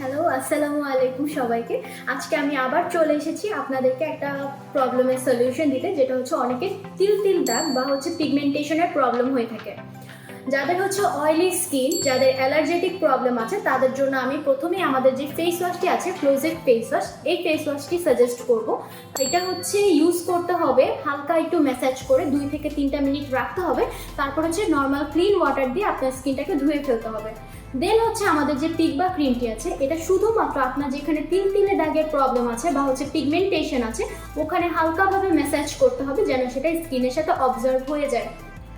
Hello আসসালামু আলাইকুম সবাইকে। আজকে আমি আবার চলে এসেছি আপনাদেরকে একটা প্রবলেমের সলিউশন দিতে, যেটা হচ্ছে অনেকের তিল তিল দাগ বা হচ্ছে পিগমেন্টেশনের প্রবলেম হয়ে থাকে। যাদের হচ্ছে অয়েলি স্কিন যাদের অ্যালার্জেটিক প্রবলেম আছে, তাদের জন্য আমি প্রথমেই আমাদের যে ফেস ওয়াশটি আছে ক্লোজেড ফেস ওয়াশ এই ফেস ওয়াশটি সাজেস্ট করব। এটা হচ্ছে ইউজ করতে হবে, হালকা একটু ম্যাসাজ করে দুই থেকে তিনটা মিনিট রাখতে হবে। তারপর হচ্ছে নর্মাল ক্লিন ওয়াটার দিয়ে আপনার স্কিনটাকে ধুয়ে ফেলতে হবে। দেন হচ্ছে আমাদের যে পিক বা ক্রিমটি আছে, এটা শুধুমাত্র আপনার যেখানে তিন তিনে দাগের প্রবলেম আছে বা হচ্ছে পিগমেন্টেশন আছে, ওখানে হালকাভাবে ম্যাসাজ করতে হবে যেন সেটা স্কিনের সাথে অবজার্ভ হয়ে যায়।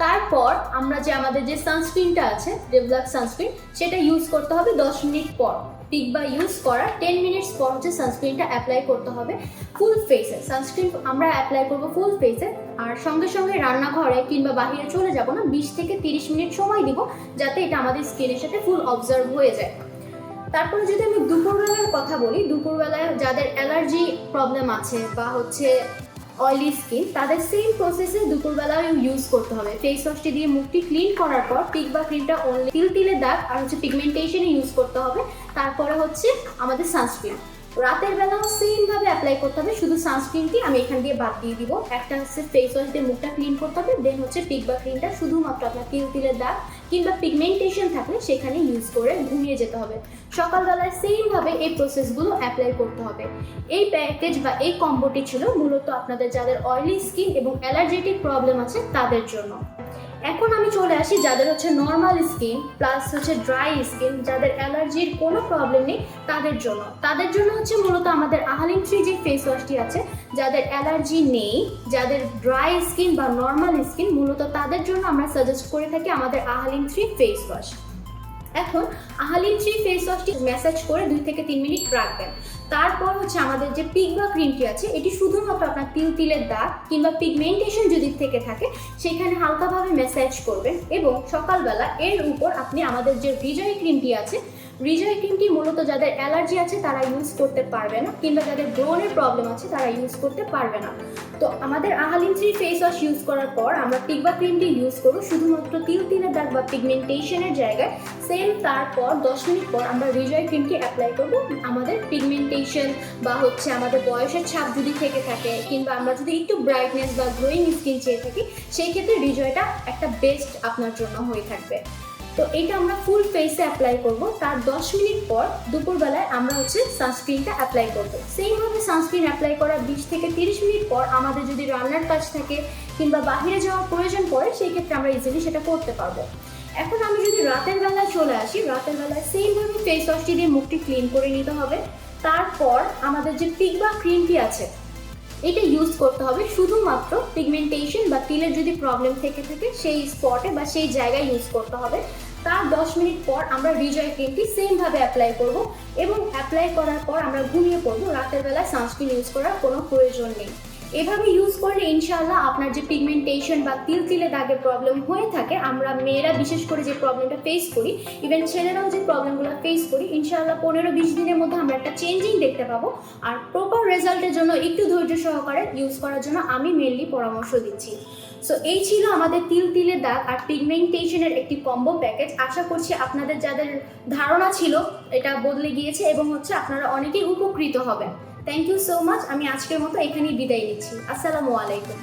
তারপর আমরা যে আমাদের যে সানস্ক্রিনটা আছে ডেভলপ সানস্ক্রিন সেটা ইউজ করতে হবে দশ মিনিট পর। পিক বা ইউজ করার টেন মিনিটস পর হচ্ছে সানস্ক্রিনটা অ্যাপ্লাই করতে হবে ফুল ফেসে সানস্ক্রিন আমরা অ্যাপ্লাই করব ফুল ফেসে আর সঙ্গে সঙ্গে রান্নাঘরে কিংবা বাহিরে চলে যাব না, বিশ থেকে তিরিশ মিনিট সময় দিব যাতে এটা আমাদের স্কিনের সাথে ফুল অবজার্ভ হয়ে যায়। তারপরে যদি আমি দুপুরবেলার কথা বলি, দুপুরবেলায় যাদের অ্যালার্জি প্রবলেম আছে বা হচ্ছে অয়েলি স্কিন তাদের সেম প্রসেসে দুপুরবেলা ইউজ করতে হবে। ফেস ওয়াশটি দিয়ে মুখটি ক্লিন করার পর পিক বা ক্রিমটা অনলি তিল তিলে দাগ আর হচ্ছে পিগমেন্টেশন ইউজ করতে হবে। তারপরে হচ্ছে আমাদের সানস্ক্রিন রাতের বেলাও সেম ভাবে অ্যাপ্লাই করতে হবে, শুধু সানস্ক্রিনটি আমি এখান দিয়ে বাদ দিয়ে দিব। একটা হচ্ছে ফেস ওয়াশ দিয়ে মুখটা ক্লিন করতে হবে দেন হচ্ছে পিক বা ক্রিমটা শুধুমাত্র আপনার তিল তিলের দাগ কিংবা পিগমেন্টেশন থাকলে সেখানে ইউজ করে ঘুমিয়ে যেতে হবে। সকালবেলায় সেম ভাবে এই প্রসেসগুলো অ্যাপ্লাই করতে হবে। এই প্যাকেজ বা এই কম্বোটি ছিল মূলত আপনাদের যাদের অয়েলি স্কিন এবং অ্যালার্জেটিক প্রবলেম আছে তাদের জন্য। এখন আমি চলে আসি যাদের হচ্ছে নর্মাল স্কিন প্লাস হচ্ছে ড্রাই স্কিন যাদের অ্যালার্জির কোনো প্রবলেম নেই, তাদের জন্য। তাদের জন্য হচ্ছে মূলত আমাদের আহালিন থ্রি যে ফেস ওয়াশটি আছে, যাদের অ্যালার্জি নেই, যাদের ড্রাই স্কিন বা নর্মাল স্কিন মূলত তাদের জন্য আমরা সাজেস্ট করে থাকি আমাদের আহালিন থ্রি ফেস ওয়াশ এখন আহালিন থ্রি ফেস ওয়াশটি ম্যাসাজ করে দুই থেকে তিন মিনিট রাখবেন। তারপর হচ্ছে আমাদের যে পিক বা ক্রিমটি আছে, এটি শুধুমাত্র আপনার তিল, তিলের দাগ কিংবা পিগমেন্টেশন যদি থেকে থাকে, সেখানে হালকাভাবে ম্যাসাজ করবেন এবং সকালবেলা এর উপর আপনি আমাদের যে ভিজয় ক্রিমটি আছে রিজয় ক্রিমটি মূলত যাদের অ্যালার্জি আছে, তারা ইউজ করতে পারবে না, কিংবা যাদের ব্রণের প্রবলেম আছে, তারা ইউজ করতে পারবে না। তো আমাদের আহালিন থ্রি ফেস ওয়াশ ইউজ করার পর আমরা পিক বা ক্রিমটি ইউজ করব, শুধুমাত্র তিল, তিলের দাগ বা পিগমেন্টেশনের জায়গায়। সেম তারপর দশ মিনিট পর আমরা রিজয় ক্রিমটি অ্যাপ্লাই করব। আমাদের পিগমেন্টেশন বা হচ্ছে আমাদের বয়সের ছাপ যদি থেকে থাকে, কিংবা আমরা যদি একটু ব্রাইটনেস বা গ্রোয়িং স্কিন চেয়ে থাকি, সেই ক্ষেত্রে রিজয়টা একটা বেস্ট আপনার জন্য হয়ে থাকবে। তো এটা আমরা ফুল ফেসে অ্যাপ্লাই করব। তার দশ মিনিট পর দুপুরবেলায় আমরা হচ্ছে সানস্ক্রিনটা অ্যাপ্লাই করব। সেইভাবে সানস্ক্রিন অ্যাপ্লাই করার বিশ থেকে তিরিশ মিনিট পর আমাদের যদি রান্নার কাজ থাকে কিংবা বাহিরে যাওয়ার প্রয়োজন পড়ে, সেই ক্ষেত্রে আমরা ইজিলি সেটা করতে পারব। এখন আমি যদি রাতের বেলায় চলে আসি, রাতের বেলায় সেইভাবে ফেস ওয়াশটি দিয়ে মুখটি ক্লিন করে নিতে হবে। তারপর আমাদের যে পিক বা ক্রিমটি আছে এটা ইউজ করতে হবে শুধুমাত্র পিগমেন্টেশন বা তিলের যদি প্রবলেম থেকে থাকে, সেই স্পটে বা সেই জায়গায় ইউজ করতে হবে। তার দশ মিনিট পর আমরা রিজয় ক্রিমটি সেমভাবে অ্যাপ্লাই করব এবং অ্যাপ্লাই করার পর আমরা ঘুমিয়ে পড়ব। রাতের বেলায় সানস্ক্রিন ইউজ করার কোনো প্রয়োজন নেই। এভাবে ইউজ করলে ইনশাআল্লাহ আপনার যে পিগমেন্টেশন বা তিল তিলে দাগের প্রবলেম হয়ে থাকে, আমরা মেয়েরা বিশেষ করে যে প্রবলেমটা ফেস করি ইভেন ছেলেরাও যে প্রবলেমগুলো ফেস করি, ইনশাআল্লাহ পনেরো বিশ দিনের মধ্যে আমরা একটা চেঞ্জিং দেখতে পাবো। আর প্রপার রেজাল্টের জন্য একটু ধৈর্য সহকারে ইউজ করার জন্য আমি মেনলি পরামর্শ দিচ্ছি। সো এই ছিল আমাদের তিল তিলে দাগ আর পিগমেন্টেশনের একটি কম্বো প্যাকেজ আশা করছি আপনাদের যাদের ধারণা ছিল, এটা বদলে গিয়েছে এবং হচ্ছে আপনারা অনেকেই উপকৃত হবেন। থ্যাংক ইউ সো মাচ আমি আজকের মতো এখানেই বিদায় নিচ্ছি। আসসালামু আলাইকুম।